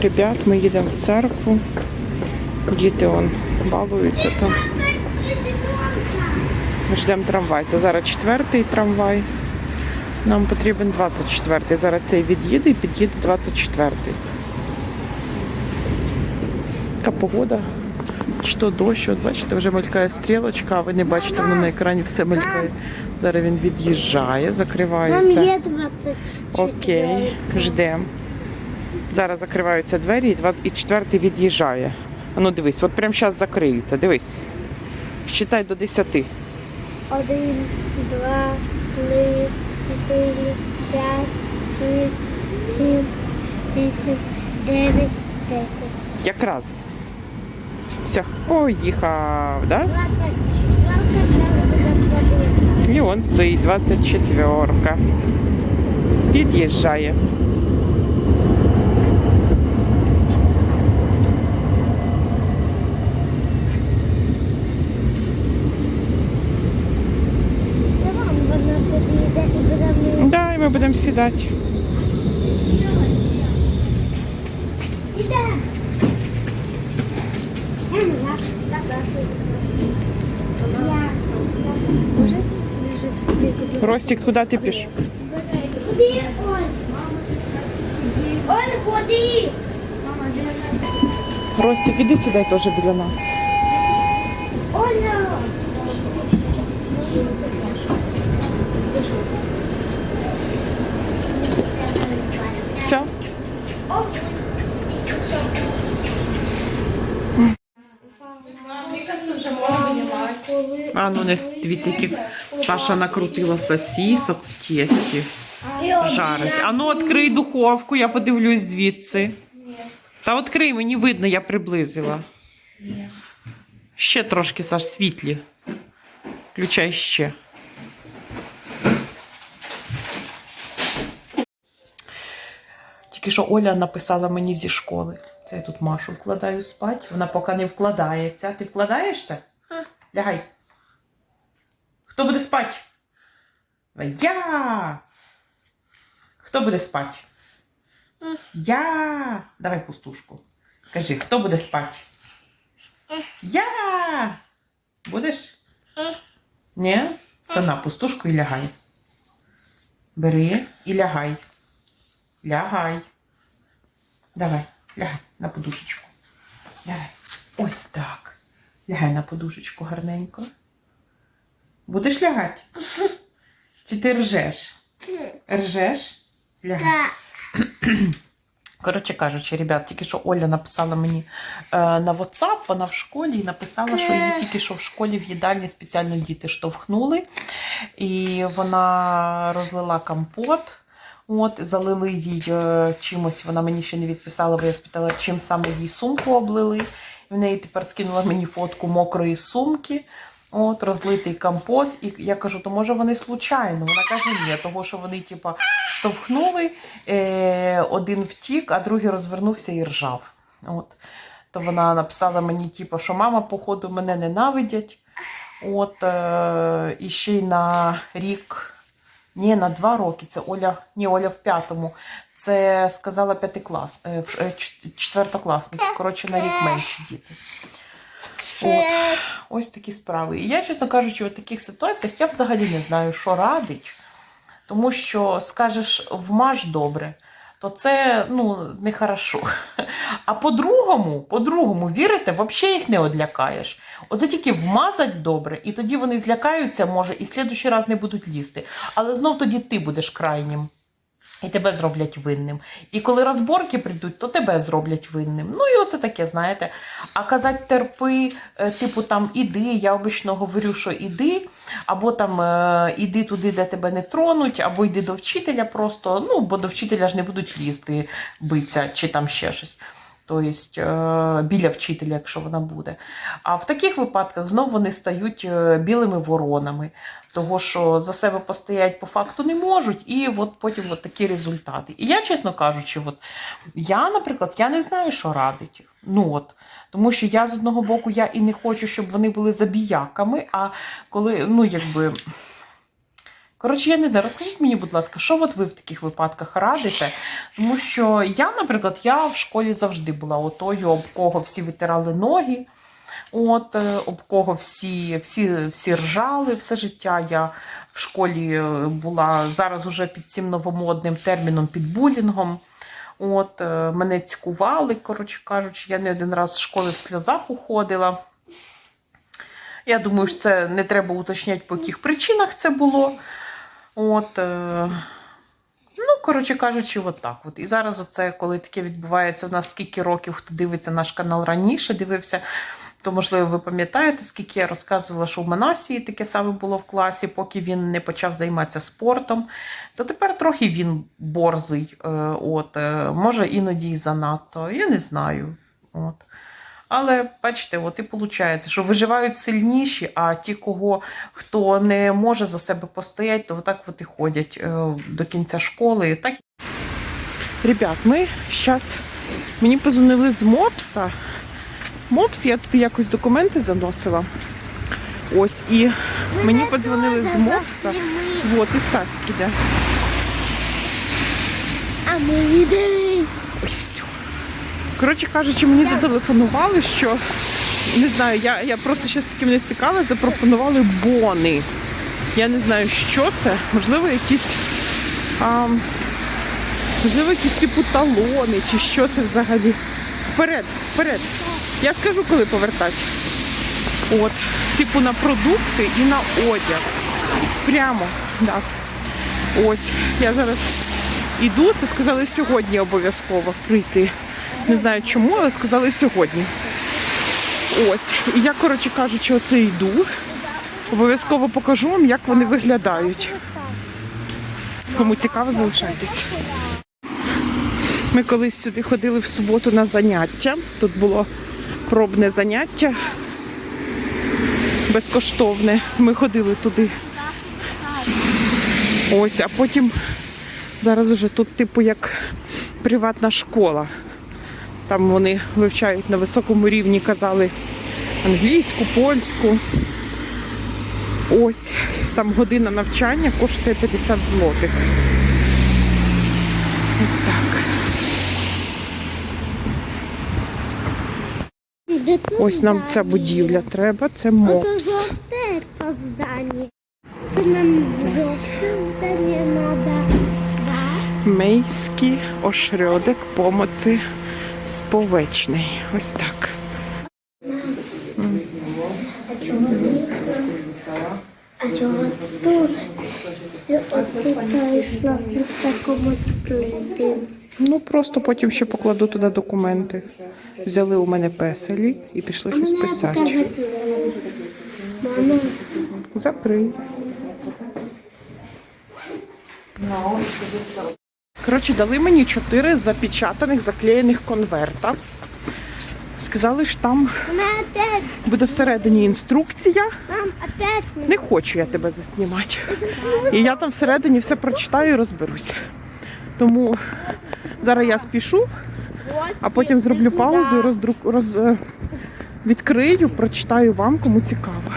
ребят, ми їдемо в церкву. Діти он балуються там. Ми ждемо трамвай. Це зараз четвертий трамвай. Нам потрібен 24-й. Зараз цей від'їде і під'їде 24-й. Така погода. Чи то дощ, от бачите, вже мелькає стрілочка, а ви не бачите, воно на екрані все мелькає. Зараз він від'їжджає, Нам закривається. є 24. Окей, ждемо. Зараз закриваються двері і четвертий від'їжджає. А ну дивись, от прямо зараз закриються, дивись. Считай до 10. Один, два, три, чотири, п'ять, шість, сім, вісім, дев'ять, десять. Якраз. Все. Ой, їхав, да? І он стоїть 24. Під'їжджає. лежить собі Ростик, куди ти пішов? Куди, Оль? Оль, ходи! Ростик, іди сідай теж біля нас. Вынимать. А ну не дивіться, які Саша накрутила сосісок в тісті. Жарить. А ну відкрий духовку, я подивлюсь звідси. Та відкрий, мені видно, я приблизила. Ще трошки, Саш, світлі. Включай ще. Тільки що Оля написала мені зі школи. Це я тут Машу вкладаю спать. Вона поки не вкладається. Ти вкладаєшся? Лягай. Хто буде спати? Я. Хто буде спати? Я. Давай пустушку. Кажи, хто буде спати? Я. Будеш? Ні? То на пустушку і лягай. Бери і лягай. Лягай. Давай, лягай на подушечку. Лягай. Ось так. Лягай на подушечку гарненько. Будеш лягати? Чи ти ржеш? Ржеш? Лягай. Коротше кажучи, ребят, тільки що Оля написала мені е, на WhatsApp, вона в школі і написала, що її тільки що в школі в їдальні спеціально діти штовхнули. І вона розлила компот. От, залили їй е, чимось, вона мені ще не відписала, бо я спитала, чим саме їй сумку облили. В неї тепер скинула мені фотку мокрої сумки. От, розлитий компот. І я кажу, то може вони случайно. Вона каже, ні, того, що вони, типа, штовхнули, е, один втік, а другий розвернувся і ржав. От. То вона написала мені, типу, що мама, походу, мене ненавидять. От, е, і ще й на рік, ні, на два роки. Це Оля, ні, Оля в п'ятому. Це сказала п'ятий клас, е, е, четвертокласник. Коротше, на рік менші діти. От, ось такі справи. І я, чесно кажучи, в таких ситуаціях я взагалі не знаю, що радить. Тому що скажеш вмаж добре, то це ну, нехорошо. А по-другому, по-другому, вірите, взагалі їх не одлякаєш. Оце тільки вмазать добре, і тоді вони злякаються, може, і слідущий раз не будуть лізти. Але знов тоді ти будеш крайнім. І тебе зроблять винним. І коли розборки прийдуть, то тебе зроблять винним. Ну і оце таке, знаєте. А казати терпи, е, типу там іди, я обично говорю, що іди, або там е, іди туди, де тебе не тронуть, або йди до вчителя просто. Ну, бо до вчителя ж не будуть лізти, биться чи там ще щось. Тобто е, біля вчителя, якщо вона буде. А в таких випадках знов вони стають е, білими воронами, того що за себе постоять по факту не можуть, і от потім от такі результати. І я, чесно кажучи, от, я, наприклад, я не знаю, що радить. Ну от, тому що я з одного боку я і не хочу, щоб вони були забіяками, а коли, ну якби. Коротше, я не знаю, розкажіть мені, будь ласка, що от ви в таких випадках радите? Тому що я, наприклад, я в школі завжди була отою, об кого всі витирали ноги, от, е, об кого всі, всі, всі ржали все життя. Я в школі е, була зараз уже під цим новомодним терміном під булінгом. От, е, мене цькували, коротше кажучи, я не один раз з школи в сльозах уходила. Я думаю, що це не треба уточняти, по яких причинах це було. От, е, ну, коротше кажучи, от так. От. І зараз, оце, коли таке відбувається, у нас скільки років, хто дивиться наш канал раніше, дивився, то, можливо, ви пам'ятаєте, скільки я розказувала, що в Манасії таке саме було в класі, поки він не почав займатися спортом. То тепер трохи він борзий. е, От, е, може, іноді і занадто. Я не знаю. От. Але бачите, от і виходить, що виживають сильніші, а ті, кого хто не може за себе постояти, то отак от і ходять е, до кінця школи. Так. Ребят, ми зараз мені позвонили з МОПСа. МОПС, я тут якось документи заносила. Ось, і мені подзвонили з МОПСа. От, і Стасик іде. А ми йдемо. Ой, все. Коротше кажучи, мені зателефонували, що не знаю, я, я просто ще з таким не стикала, запропонували бони. Я не знаю, що це. Можливо, якісь. А, можливо, якісь типу талони, чи що це взагалі. Вперед, вперед. Я скажу, коли повертати. От, типу на продукти і на одяг. Прямо. Так. Ось, я зараз іду, це сказали сьогодні обов'язково прийти. Не знаю чому, але сказали сьогодні. Ось. І я, коротше кажучи, оце йду. Обов'язково покажу вам, як вони виглядають. Кому цікаво, залишайтесь. Ми колись сюди ходили в суботу на заняття. Тут було пробне заняття безкоштовне. Ми ходили туди. Ось, а потім зараз уже тут, типу, як приватна школа. Там вони вивчають на високому рівні, казали англійську, польську. Ось, там година навчання коштує 50 злотих. Ось так. Ось нам ця будівля треба, це МОПС. то здання. Це нам жовте здання треба. Мейський ошрёдek pomocy społecznej. Ось так. А чого тут? От тут йшла в такому плити. Ну просто потім ще покладу туди документи. Взяли у мене песелі і пішли щось писати. Мама, Закрий. Коротше, дали мені чотири запечатаних, заклеєних конверта. Сказали, що там буде всередині інструкція. Не хочу я тебе заснімати. І я там всередині все прочитаю і розберуся. Тому зараз я спішу, а потім зроблю паузу і роздрук... роз... е, відкрию, прочитаю вам, кому цікаво.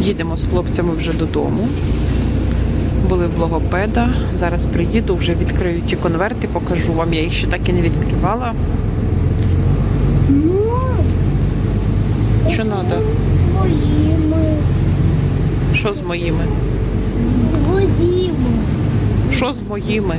Їдемо з хлопцями вже додому. Були в логопеда. Зараз приїду, вже відкрию ті конверти, покажу вам. Я їх ще так і не відкривала. Що треба? З твоїми. Що з моїми? З твоїми. Що з моїми?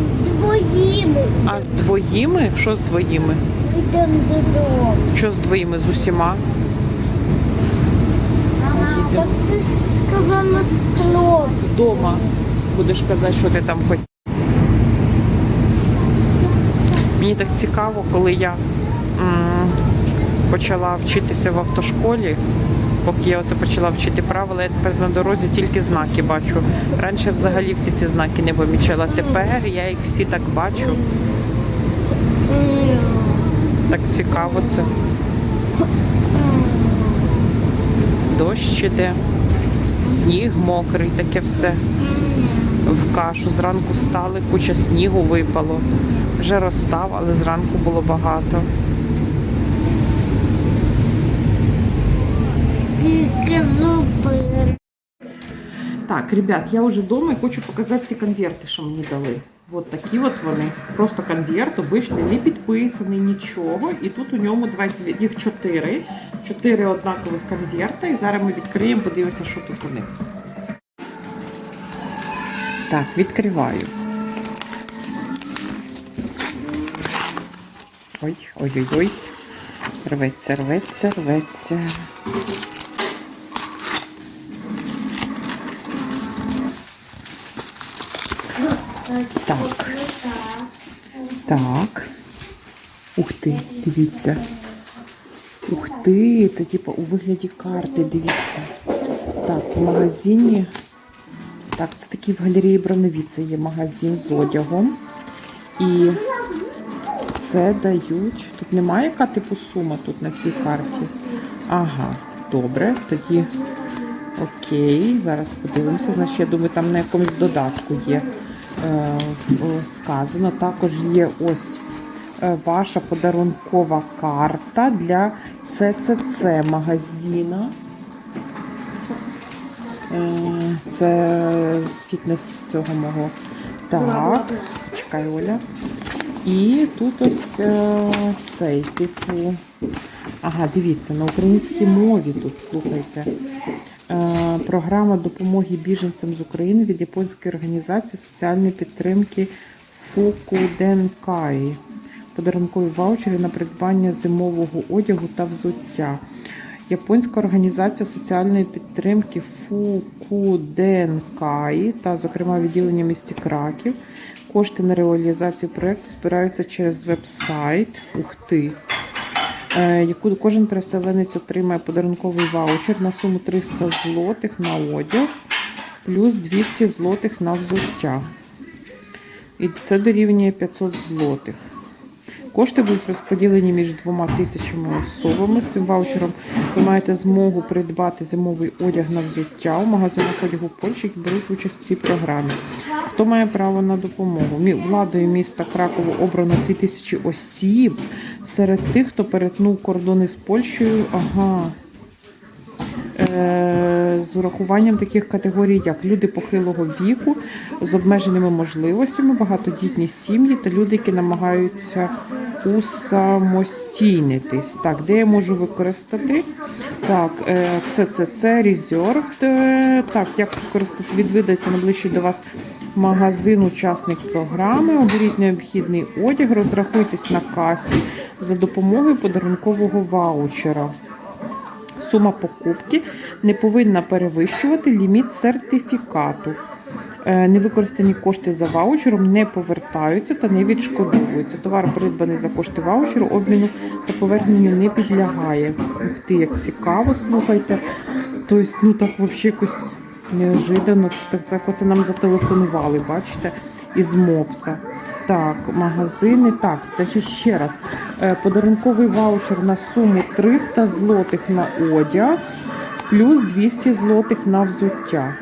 З твоїми. А з двоїми? Що з двоїми? Йдемо додому. Що з двоїми? З усіма? Так ти ж сказала з хлоп. Вдома будеш казати, що ти там хоч. Мені так цікаво, коли я м, почала вчитися в автошколі. Поки я оце почала вчити правила, я тепер на дорозі тільки знаки бачу. Раніше взагалі всі ці знаки не помічала. Тепер я їх всі так бачу. Так цікаво це. Дощ іде, сніг мокрий, таке все. В кашу. Зранку встали, куча снігу випало. Вже розстав, але зранку було багато. Так, ребят, я вже вдома і хочу показати ці конверти, що мені дали. От такі от вони. Просто конверт, обичний, не підписаний, нічого. І тут у ньому давайте їх чотири. Чотири однакових конверта. І зараз ми відкриємо, подивимося, що тут у них. Так, відкриваю. Ой, ой-ой-ой. Рветься, рветься, рветься. Так. Так. Ух ти, дивіться. Ух ти, це типу у вигляді карти, дивіться. Так, в магазині. Так, це такий в галереї Броновіце є магазин з одягом. І це дають. Тут немає яка типу сума тут на цій карті. Ага, добре. Тоді окей. Зараз подивимося. Значить, я думаю, там на якомусь додатку є сказано. Також є ось е, ваша подарункова карта для ЦЦЦ магазина. Е, Це з фітнес цього мого. Так, чекай, Оля. І тут ось е, цей, типу. Ага, дивіться, на українській мові тут слухайте. Програма допомоги біженцям з України від японської організації соціальної підтримки Фукуденкай. Подарункові ваучери на придбання зимового одягу та взуття. Японська організація соціальної підтримки Фукуденкай та, зокрема, відділення місті Краків. Кошти на реалізацію проєкту збираються через веб-сайт. Ух ти! е, яку кожен переселенець отримає подарунковий ваучер на суму 300 злотих на одяг, плюс 200 злотих на взуття. І це дорівнює 500 злотих. Кошти будуть розподілені між двома тисячами особами. З цим ваучером ви маєте змогу придбати зимовий одяг на взуття у магазинах одягу Польщі, які беруть участь в цій програмі. Хто має право на допомогу? Владою міста Краково обрано 2000 осіб. Серед тих, хто перетнув кордони з Польщею, ага. Е, з урахуванням таких категорій, як люди похилого віку з обмеженими можливостями, багатодітні сім'ї та люди, які намагаються усамостійнитись. Так, де я можу використати? Так, це це це. Е, Так, як використати? Відвідайте найближчий до вас магазин, учасник програми, оберіть необхідний одяг, розрахуйтесь на касі за допомогою подарункового ваучера. Сума покупки не повинна перевищувати ліміт сертифікату. Е, Невикористані кошти за ваучером не повертаються та не відшкодовуються. Товар, придбаний за кошти ваучеру, обміну та поверненню не підлягає. Ух ти, як цікаво, слухайте. Тобто, ну так взагалі якось неожиданно. Так, так оце нам зателефонували, бачите, із МОПСа. Так, магазини. Так, значить ще раз. Е, Подарунковий ваучер на суму 300 злотих на одяг, плюс 200 злотих на взуття.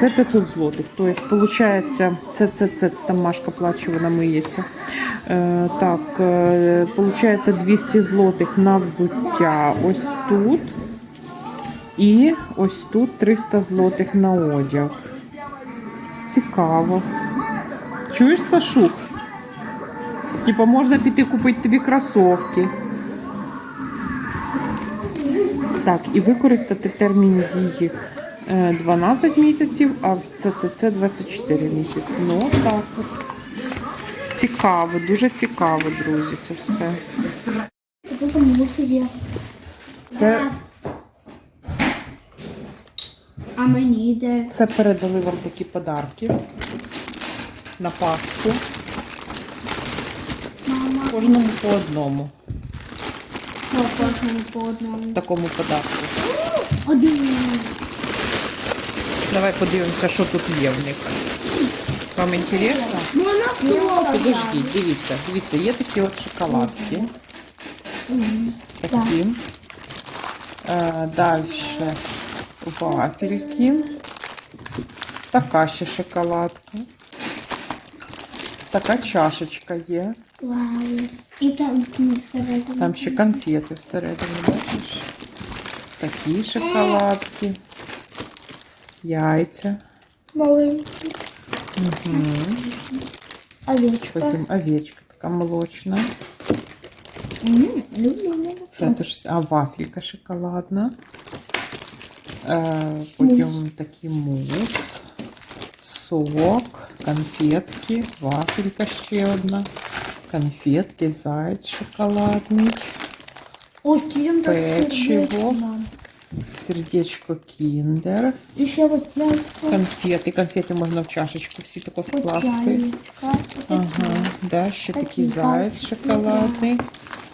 Це 500 злотих. Тобто, виходить, це, це, це, це там Машка плаче, вона миється. Е, так, е, виходить 200 злотих на взуття ось тут. І ось тут 300 злотих на одяг. Цікаво. Чуєш, Сашук? Типа можна піти купити тобі кросовки. Так, і використати термін дії е, 12 місяців, а в ЦЦЦ 24 місяці. Ну, так от. Цікаво, дуже цікаво, друзі, це все. Це, А мені йде. це передали вам такі подарки на Пасху. Кожному по одному. По кожному по одному. В Такому подарку. Один. Давай подивимося, що тут є в них. Вам інтересно? Можна слово. Подождіть, дивіться, дивіться, є такі от шоколадки. Такі. Е, далі вафельки. Така ще шоколадка. Така чашечка є. Вау. І там не середини. Там ще конфети всередині, бачиш? Такі шоколадки. Яйця. Маленький. Угу. Овечка. Потім овечка така молочна. Це теж, а вафелька шоколадна. Е, потім такий мус, сок, конфетки, вафелька ще одна, конфетки, заяць шоколадний, О, киндер Печиво. сердечко, кіндер, І ще от яйцо. конфети. Конфети можна в чашечку всі тако скласти. Ага, да, ще такий Такий заяць шоколадний.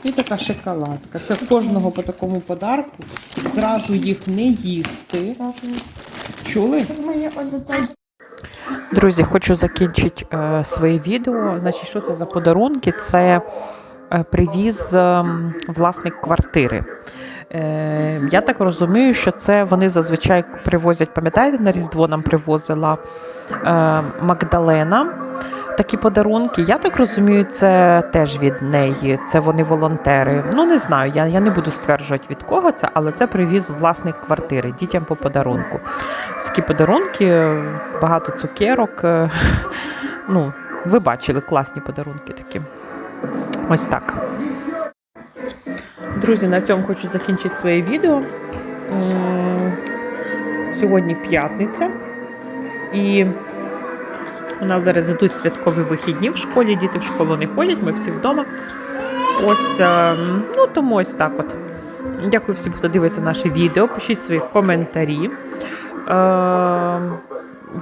І така шоколадка. Це в кожного по такому подарку. Зразу їх не їсти. Чули? Щоб мені ось за той Друзі, хочу закінчити е, своє відео. Значить, що це за подарунки? Це е, привіз ем, власник квартири. Е, я так розумію, що це вони зазвичай привозять, пам'ятаєте, на Різдво нам привозила е, Магдалена. Такі подарунки, я так розумію, це теж від неї. Це вони волонтери. Ну не знаю, я, я не буду стверджувати від кого це, але це привіз власник квартири дітям по подарунку. Такі подарунки, багато цукерок. е, Ну, ви бачили класні подарунки такі. Ось так. Друзі, на цьому хочу закінчити своє відео. Сьогодні п'ятниця. І у нас зараз ідуть святкові вихідні в школі. Діти в школу не ходять, ми всі вдома. Ось, е, ну тому ось так от. Дякую всім, хто дивиться наше відео. Пишіть свої коментарі. Е,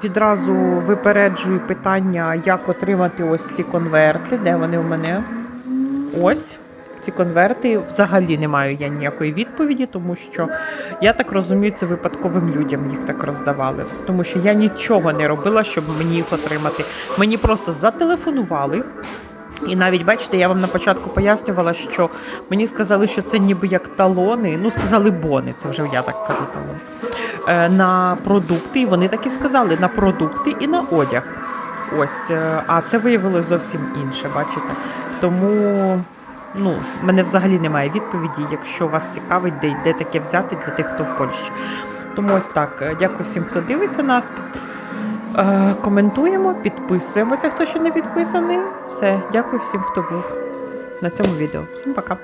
відразу випереджую питання, як отримати ось ці конверти. Де вони у мене? Ось. Ці конверти взагалі не маю я ніякої відповіді, тому що я так розумію, це випадковим людям їх так роздавали. Тому що я нічого не робила, щоб мені їх отримати. Мені просто зателефонували. І навіть бачите, я вам на початку пояснювала, що мені сказали, що це ніби як талони. Ну, сказали бони, це вже я так кажу талони. Е, на продукти, і вони так і сказали: на продукти і на одяг. Ось, е, а це виявилось зовсім інше, бачите? Тому ну, в мене взагалі немає відповіді, якщо вас цікавить, де, де таке взяти для тих, хто в Польщі. Тому ось так. е, Дякую всім, хто дивиться нас. Коментуємо, підписуємося, хто ще не підписаний. Все, дякую всім, хто був на цьому відео. Всім пока.